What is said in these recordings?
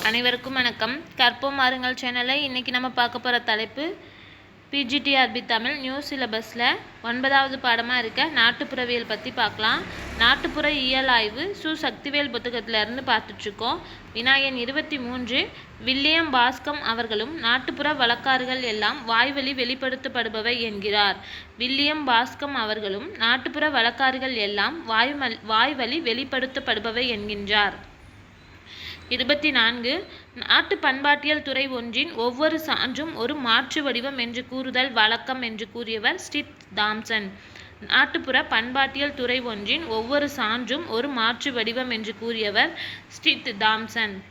அனைவருக்கும் வணக்கம். கற்போம் மாறுங்கள் சேனலை. இன்றைக்கி நம்ம பார்க்க போகிற தலைப்பு பிஜிடிஆர்பி தமிழ் நியூ சிலபஸில் ஒன்பதாவது பாடமாக இருக்க நாட்டுப்புறவியல் பற்றி பார்க்கலாம். நாட்டுப்புற இயல் ஆய்வு சு சக்திவேல் புத்தகத்திலேருந்து பார்த்துட்ருக்கோம் விநாயகன் இருபத்தி மூன்று வில்லியம் பாஸ்கம் அவர்களும் நாட்டுப்புற வழக்காறுகள் எல்லாம் வாய்வழி வெளிப்படுத்தப்படுபவை என்கிறார். வில்லியம் பாஸ்கம் அவர்களும் நாட்டுப்புற வழக்காறுகள் எல்லாம் வாய்மல் வாய்வழி வெளிப்படுத்தப்படுபவை என்கின்றார். இருபத்தி நான்கு. நாட்டு பண்பாட்டியல் துறை ஒன்றின் ஒவ்வொரு சான்றும் ஒரு மாற்று வடிவம் என்று கூறுதல் வழக்கம் என்று கூறியவர் ஸ்டிப் தாம்சன். நாட்டுப்புற பண்பாட்டியல் துறை ஒன்றின் ஒவ்வொரு சான்றும் ஒரு மாற்று வடிவம் என்று கூறியவர் ஸ்டித் தாம்சன்.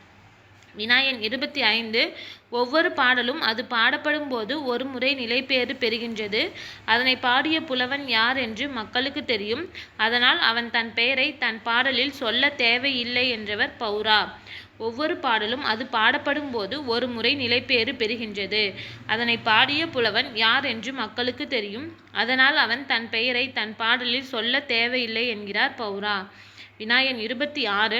வினாயன் இருபத்தி ஐந்து ஒவ்வொரு பாடலும் அது பாடப்படும் போது ஒரு முறை நிலைபேறு பெறுகின்றது. அதனை பாடிய புலவன் யார் என்று மக்களுக்கு தெரியும். அதனால் அவன் தன் பெயரை தன் பாடலில் சொல்ல தேவையில்லை என்றவர் பௌரா. ஒவ்வொரு பாடலும் அது பாடப்படும் போது ஒரு முறை நிலைபேறு பெறுகின்றது. அதனை பாடிய புலவன் யார் என்று மக்களுக்கு தெரியும். அதனால் அவன் தன் பெயரை தன் பாடலில் சொல்ல தேவையில்லை என்கிறார் பௌரா. வினாயன் இருபத்தி ஆறு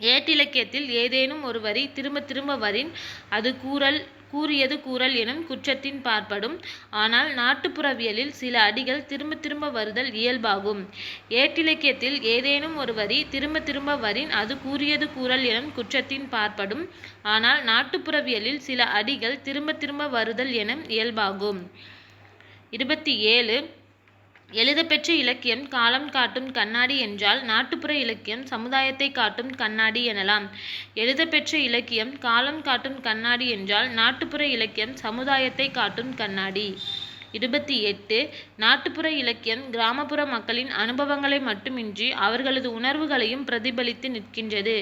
ஏட்டிலக்கியத்தில் ஏதேனும் ஒரு வரி திரும்ப திரும்ப வரின் அது கூறல் கூறியது கூறல் எனும் குற்றத்தின் பார்ப்படும். ஆனால் நாட்டுப்புறவியலில் சில அடிகள் திரும்ப திரும்ப வருதல் இயல்பாகும். ஏட்டிலக்கியத்தில் ஏதேனும் ஒரு வரி திரும்ப திரும்ப வரின் அது கூறியது கூறல் எனும் குற்றத்தின் பார்ப்படும். ஆனால் நாட்டுப்புறவியலில் சில அடிகள் திரும்ப திரும்ப வருதல் எனும் இயல்பாகும். இருபத்தி ஏழு எழுதப்பெற்ற இலக்கியம் காலம் காட்டும் கண்ணாடி என்றால் நாட்டுப்புற இலக்கியம் சமுதாயத்தை காட்டும் கண்ணாடி எனலாம். எழுதப்பெற்ற இலக்கியம் காலம் காட்டும் கண்ணாடி என்றால் நாட்டுப்புற இலக்கியம் சமுதாயத்தை காட்டும் கண்ணாடி. இருபத்தி எட்டு நாட்டுப்புற இலக்கியம் கிராமப்புற மக்களின் அனுபவங்களை மட்டுமின்றி அவர்களது உணர்வுகளையும் பிரதிபலித்து நிற்கின்றது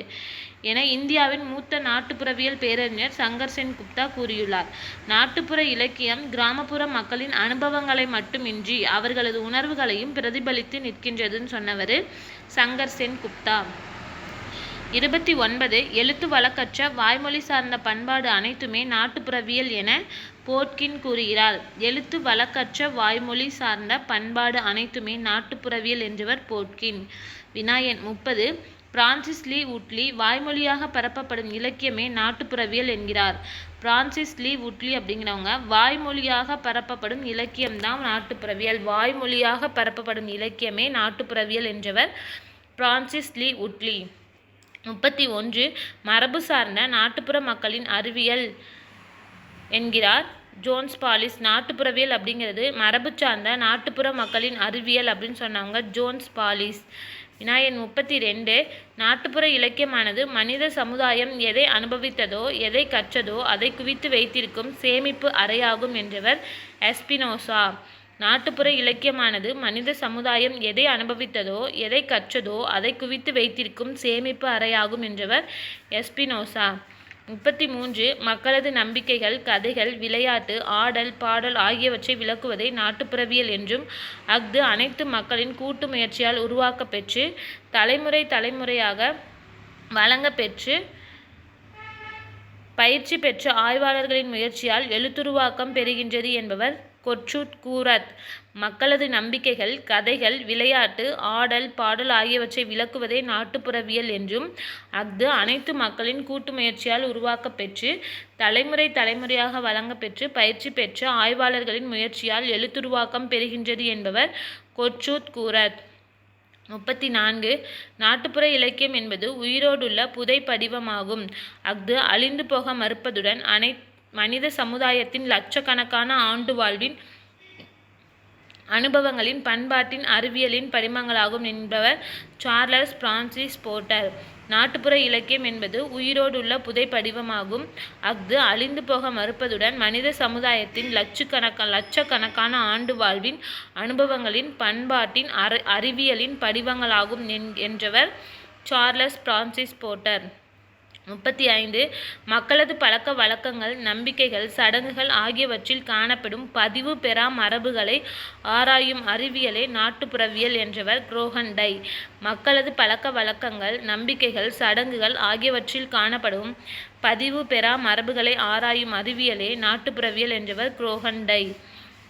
என இந்தியாவின் மூத்த நாட்டுப்புறவியல் பேரறிஞர் சங்கர் சென் குப்தா கூறியுள்ளார். நாட்டுப்புற இலக்கியம் கிராமப்புற மக்களின் அனுபவங்களை மட்டுமின்றி அவர்களது உணர்வுகளையும் பிரதிபலித்து நிற்கின்றதுன்னு சொன்னவர் சங்கர் சென் குப்தா. இருபத்தி ஒன்பது எழுத்து வழக்கற்ற வாய்மொழி சார்ந்த பண்பாடு அனைத்துமே நாட்டுப்புறவியல் என போட்கின் கூறுகிறார் எழுத்து வழக்கற்ற வாய்மொழி சார்ந்த பண்பாடு அனைத்துமே நாட்டுப்புறவியல் என்றவர் போட்கின். வினாயன் முப்பது பிரான்சிஸ் லீ உட்லி வாய்மொழியாக பரப்பப்படும் இலக்கியமே நாட்டுப்புறவியல் என்கிறார். பிரான்சிஸ் லீ உட்லி அப்படிங்கிறவங்க வாய்மொழியாக பரப்பப்படும் இலக்கியம்தான் நாட்டுப்புறவியல். வாய்மொழியாக பரப்பப்படும் இலக்கியமே நாட்டுப்புறவியல் என்றவர் பிரான்சிஸ் லீ உட்லி. முப்பத்தி ஒன்று மரபு சார்ந்த நாட்டுப்புற மக்களின் அறிவியல் என்கிறார் ஜோன்ஸ் பாலிஸ். நாட்டுப்புறவியல் அப்படிங்கிறது மரபு சார்ந்த நாட்டுப்புற மக்களின் அறிவியல் அப்படின்னு சொன்னாங்க ஜோன்ஸ் பாலிஸ். விநாயகன் முப்பத்தி ரெண்டு நாட்டுப்புற இலக்கியமானது மனித சமுதாயம் எதை அனுபவித்ததோ எதை கற்றதோ அதை குவித்து வைத்திருக்கும் சேமிப்பு அறையாகும் என்றவர் எஸ்பினோசா. நாட்டுப்புற இலக்கியமானது மனித சமுதாயம் எதை அனுபவித்ததோ எதை கற்றதோ அதை குவித்து வைத்திருக்கும் சேமிப்பு அறையாகும் என்றவர் எஸ்பினோசா. முப்பத்தி மூன்று மக்களது நம்பிக்கைகள் கதைகள் விளையாட்டு ஆடல் பாடல் ஆகியவற்றை விளக்குவதை நாட்டுப்புறவியல் என்றும் அஃது அனைத்து மக்களின் கூட்டு முயற்சியால் உருவாக்கப் பெற்று தலைமுறை தலைமுறையாக வழங்க பெற்று பயிற்சி பெற்ற ஆய்வாளர்களின் முயற்சியால் எழுத்துருவாக்கம் பெறுகின்றது என்பவர் கொற்றூட் கூரத் மக்களது நம்பிக்கைகள் கதைகள் விளையாட்டு ஆடல் பாடல் ஆகியவற்றை விளக்குவதே நாட்டுப்புறவியல் என்றும் அஃது அனைத்து மக்களின் கூட்டு முயற்சியால் உருவாக்கப் பெற்று தலைமுறை தலைமுறையாக வழங்கப்பெற்று பயிற்சி பெற்ற ஆய்வாளர்களின் முயற்சியால் எழுத்துருவாக்கம் பெறுகின்றது என்பவர் கொற்றூட் கூரத் முப்பத்தி நான்கு நாட்டுப்புற இலக்கியம் என்பது உயிரோடுள்ள புதை படிவமாகும். அஃது அழிந்து போக மறுப்பதுடன் அனைத்து மனித சமுதாயத்தின் லட்சக்கணக்கான ஆண்டு வாழ்வின் அனுபவங்களின் பண்பாட்டின் அறிவியலின் படிமங்களாகும் என்பவர் சார்லஸ் பிரான்சிஸ் போர்ட்டர் நாட்டுப்புற இலக்கியம் என்பது உயிரோடுள்ள புதை படிவமாகும் அஃது அழிந்து போக மறுப்பதுடன் மனித சமுதாயத்தின் லட்சக்கணக்க லட்சக்கணக்கான ஆண்டு வாழ்வின் அனுபவங்களின் பண்பாட்டின் அறி அறிவியலின் படிவங்களாகும் என்றவர் சார்லஸ் பிரான்சிஸ் போர்ட்டர் முப்பத்தி ஐந்து மக்களது பழக்க வழக்கங்கள் நம்பிக்கைகள் சடங்குகள் ஆகியவற்றில் காணப்படும் பதிவு பெறா மரபுகளை ஆராயும் அறிவியலே நாட்டுப்புறவியல் என்றவர் குரோகன் டை. மக்களது பழக்க வழக்கங்கள் நம்பிக்கைகள் சடங்குகள் ஆகியவற்றில் காணப்படும் பதிவு பெறா மரபுகளை ஆராயும் அறிவியலே நாட்டுப்புறவியல் என்றவர் குரோகன் டை.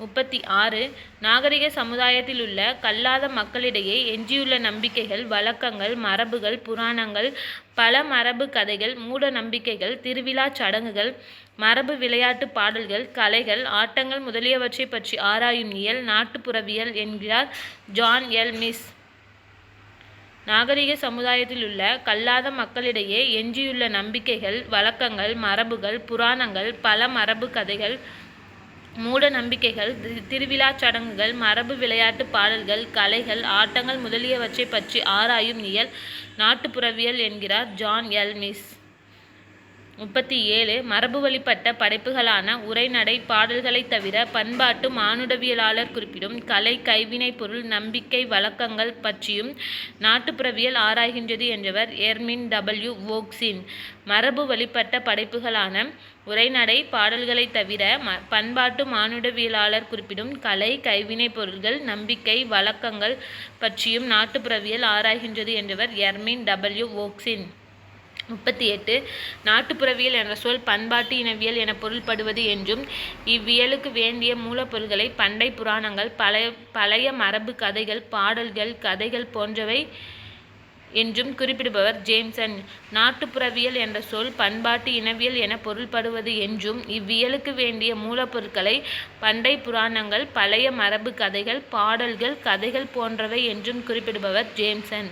முப்பத்தி ஆறு நாகரிக சமுதாயத்தில் உள்ள கல்லாத மக்களிடையே எஞ்சியுள்ள நம்பிக்கைகள் வழக்கங்கள் மரபுகள் புராணங்கள் பல மரபு கதைகள் மூட நம்பிக்கைகள் திருவிழா சடங்குகள் மரபு விளையாட்டு பாடல்கள் கலைகள் ஆட்டங்கள் முதலியவற்றை பற்றி ஆராயும் இயல் நாட்டுப்புறவியல் என்கிறார் ஜான் எல். மிஸ். நாகரிக சமுதாயத்தில் உள்ள கல்லாத மக்களிடையே எஞ்சியுள்ள நம்பிக்கைகள் வழக்கங்கள் மரபுகள் புராணங்கள் பல மரபு கதைகள் மூட நம்பிக்கைகள் தி- திருவிழாச் சடங்குகள் மரபு விளையாட்டு பாடல்கள் கலைகள் ஆட்டங்கள் முதலியவற்றைப் பற்றி ஆராயும் இயல் நாட்டுப்புறவியல் என்கிறார் ஜான் எல். மிஸ். முப்பத்தி ஏழு மரபு வழிப்பட்ட படைப்புகளான உரைநடை பாடல்களைத் தவிர பண்பாட்டு மானுடவியலாளர் குறிப்பிடும் கலை கைவினைப் பொருள் நம்பிக்கை வழக்கங்கள் பற்றியும் நாட்டுப்புறவியல் ஆராய்கின்றது என்றவர் எர்மின் டபிள்யூ வோக்சின் மரபு வழிப்பட்ட படைப்புகளான உரைநடை பாடல்களைத் தவிர ம பண்பாட்டு மானுடவியலாளர் குறிப்பிடும் கலை கைவினைப் பொருள்கள் நம்பிக்கை வழக்கங்கள் பற்றியும் நாட்டுப்புறவியல் ஆராய்கின்றது என்றவர் எர்மின் டபிள்யூ வோக்சின் முப்பத்தி எட்டு நாட்டுப்புறவியல் என்ற சொல் பண்பாட்டு இனவியல் என பொருள்படுவது என்றும் இவ்வியலுக்கு வேண்டிய மூலப்பொருள்களை பண்டை புராணங்கள் பழைய பழைய மரபு கதைகள் பாடல்கள் கதைகள் போன்றவை என்றும் குறிப்பிடுபவர் ஜேம்சன். நாட்டுப்புறவியல் என்ற சொல் பண்பாட்டு இனவியல் என பொருள்படுவது என்றும் இவ்வியலுக்கு வேண்டிய மூலப்பொருட்களை பண்டை புராணங்கள் பழைய மரபு கதைகள் பாடல்கள் கதைகள் போன்றவை என்றும் குறிப்பிடுபவர் ஜேம்சன்.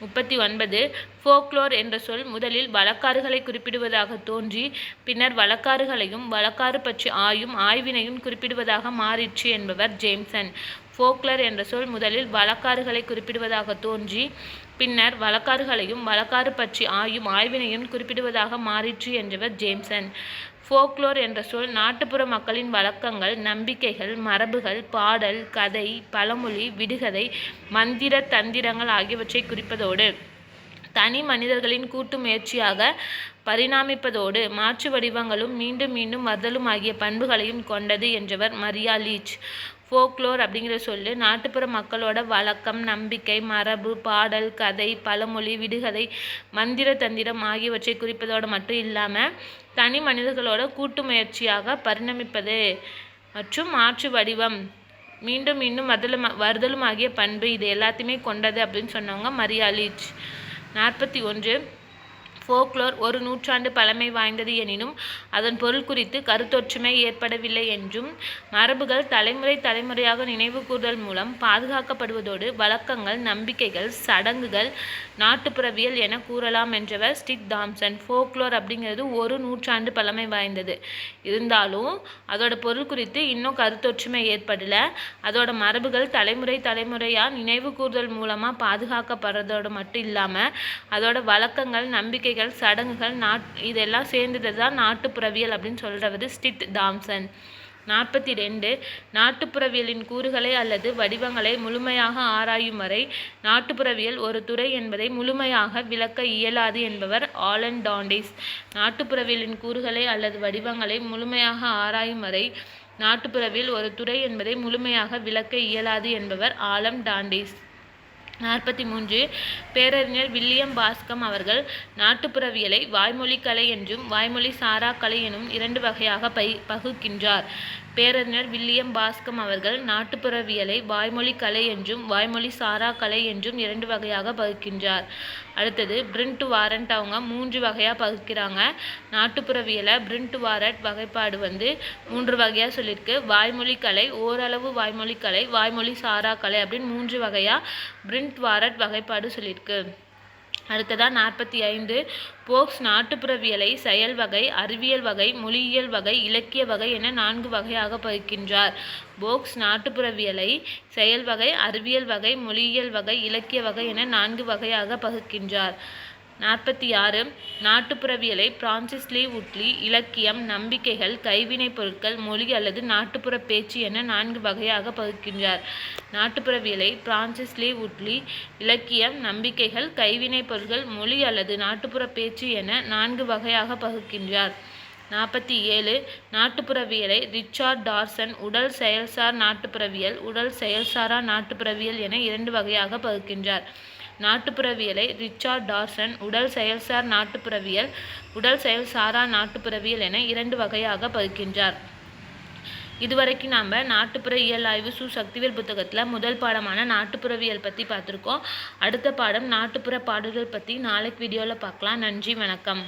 முப்பத்தி ஒன்பது ஃபோக்லோர் என்ற சொல் முதலில் வழக்காறுகளை குறிப்பிடுவதாக தோன்றி பின்னர் வழக்காறுகளையும் வழக்காறு பற்றி ஆயும் ஆய்வினையும் குறிப்பிடுவதாக மாறிற்று என்பவர் ஜேம்சன். ஃபோக்லர் என்ற சொல் முதலில் வழக்காறுகளை குறிப்பிடுவதாக தோன்றி பின்னர் வழக்காறுகளையும் வழக்காறு பற்றி ஆயும் ஆய்வினையும் குறிப்பிடுவதாக மாறிற்று என்றவர் ஜேம்சன். ஃபோக்லோர் என்ற சொல் நாட்டுப்புற மக்களின் வழக்கங்கள் நம்பிக்கைகள் மரபுகள் பாடல் கதை பழமொழி விடுகதை மந்திர தந்திரங்கள் ஆகியவற்றை குறிப்பதோடு தனி மனிதர்களின் கூட்டு முயற்சியாக பரிணாமிப்பதோடு மாற்று வடிவங்களும் மீண்டும் மீண்டும் வருதலும் ஆகிய பண்புகளையும் கொண்டது என்றவர் மரியா லீச். ஃபோக்லோர் அப்படிங்கிற சொல்லு நாட்டுப்புற மக்களோட வழக்கம் நம்பிக்கை மரபு பாடல் கதை பழமொழி விடுகதை மந்திர தந்திரம் ஆகியவற்றை குறிப்பதோடு மட்டும் இல்லாமல் தனி மனிதர்களோட கூட்டு முயற்சியாக பரிணமிப்பது மற்றும் மாற்று வடிவம். மீண்டும் மீண்டும் வதலும் வருதலும் ஆகிய பண்பு இது எல்லாத்தையுமே கொண்டது அப்படின்னு சொன்னவங்க மரியாலிச் நாற்பத்தி ஒன்று ஃபோக்லோர் ஒரு நூற்றாண்டு பழமை வாய்ந்தது எனினும் அதன் பொருள் குறித்து கருத்தொற்றுமை ஏற்படவில்லை என்றும் மரபுகள் தலைமுறை தலைமுறையாக நினைவுகூர்தல் மூலம் பாதுகாக்கப்படுவதோடு வழக்கங்கள் நம்பிக்கைகள் சடங்குகள் நாட்டுப்புறவியல் என கூறலாம் என்றவர் ஸ்டிக் தாம்சன். ஃபோக்லோர் அப்படிங்கிறது ஒரு நூற்றாண்டு பழமை வாய்ந்தது. இருந்தாலும் அதோட பொருள் குறித்து இன்னும் கருத்தொற்றுமை ஏற்படல. அதோட மரபுகள் தலைமுறை தலைமுறையாக நினைவு கூர்தல் மூலமாக பாதுகாக்கப்படுறதோடு மட்டும் இல்லாமல் அதோட வழக்கங்கள் நம்பிக்கைகள் சடங்குகள் நாட் இதெல்லாம் சேர்ந்தது தான் நாட்டுப்புறவியல் அப்படின்னு சொல்கிறவர் ஸ்டிட் தாம்சன். நாற்பத்தி ரெண்டு நாட்டுப்புறவியலின் கூறுகளை அல்லது வடிவங்களை முழுமையாக ஆராயும் வரை நாட்டுப்புறவியல் ஒரு துறை என்பதை முழுமையாக விளக்க இயலாது என்பவர் ஆலன் டாண்டிஸ். நாட்டுப்புறவியலின் கூறுகளை அல்லது வடிவங்களை முழுமையாக ஆராயும் வரை நாட்டுப்புறவியல் ஒரு துறை என்பதை முழுமையாக விளக்க இயலாது என்பவர் ஆலம் டாண்டிஸ். நாற்பத்தி மூன்று பேரறிஞர் வில்லியம் பாஸ்கம் அவர்கள் நாட்டுப்புறவியலை வாய்மொழி கலை என்றும் வாய்மொழி சாரா கலை எனும் இரண்டு வகையாக பை பகுக்கின்றார். பேரறிஞர் வில்லியம் பாஸ்கம் அவர்கள் நாட்டுப்புறவியலை வாய்மொழி கலை என்றும் வாய்மொழி சாரா கலை என்றும் இரண்டு வகையாக பகுக்கின்றார். அடுத்தது பிரிண்ட் வாரண்ட் அவங்க மூன்று வகையாக பகுக்கிறாங்க. நாட்டுப்புறவியலை பிரிண்ட் வாரண்ட் வகைப்பாடு வந்து மூன்று வகையாக சொல்லியிருக்கு வாய்மொழி கலை ஓரளவு வாய்மொழி கலை வாய்மொழி சாரா கலை அப்படின்னு மூன்று வகையாக பிரிண்ட் வாரண்ட் வகைப்பாடு சொல்லியிருக்கு அடுத்ததாக நாற்பத்தி ஐந்து. போக்ஸ் நாட்டுப்புறவியலை செயல் வகை அறிவியல் வகை மொழியியல் வகை இலக்கிய வகை என நான்கு வகையாக பகுக்கின்றார். போக்ஸ் நாட்டுப்புறவியலை செயல் வகை அறிவியல் வகை மொழியியல் வகை இலக்கிய வகை என நான்கு வகையாக பகுக்கின்றார். நாற்பத்தி ஆறு நாட்டுப்புறவியலை பிரான்சிஸ் லீ உட்லி இலக்கியம் நம்பிக்கைகள் கைவினைப் பொருட்கள் மொழி அல்லது நாட்டுப்புற பேச்சு என நான்கு வகையாக பகுக்கின்றார். நாட்டுப்புறவியலை பிரான்சிஸ் லீ உட்லி இலக்கியம் நம்பிக்கைகள் கைவினைப் பொருட்கள் மொழி அல்லது நாட்டுப்புற பேச்சு என நான்கு வகையாக பகுக்கின்றார். நாற்பத்தி ஏழு நாட்டுப்புறவியலை ரிச்சார்ட் டார்சன் உடல் செயல்சார் நாட்டுப்புறவியல் உடல் செயல்சாரா நாட்டுப்புறவியல் என இரண்டு வகையாக பகுக்கின்றார். நாட்டுப்புறவியலை ரிச்சார்ட் டார்சன் உடல் செயல்சார் நாட்டுப்புறவியல் உடல் செயல்சாரா நாட்டுப்புறவியல் என இரண்டு வகையாக பகுக்கின்றார் இதுவரைக்கும் நாம் நாட்டுப்புற இயல் ஆய்வு சு சக்திவேல் புத்தகத்தில் முதல் பாடமான நாட்டுப்புறவியல் பற்றி பார்த்துருக்கோம். அடுத்த பாடம் நாட்டுப்புற பாடல்கள் பற்றி நாளைக்கு வீடியோவில் பார்க்கலாம். நன்றி வணக்கம்.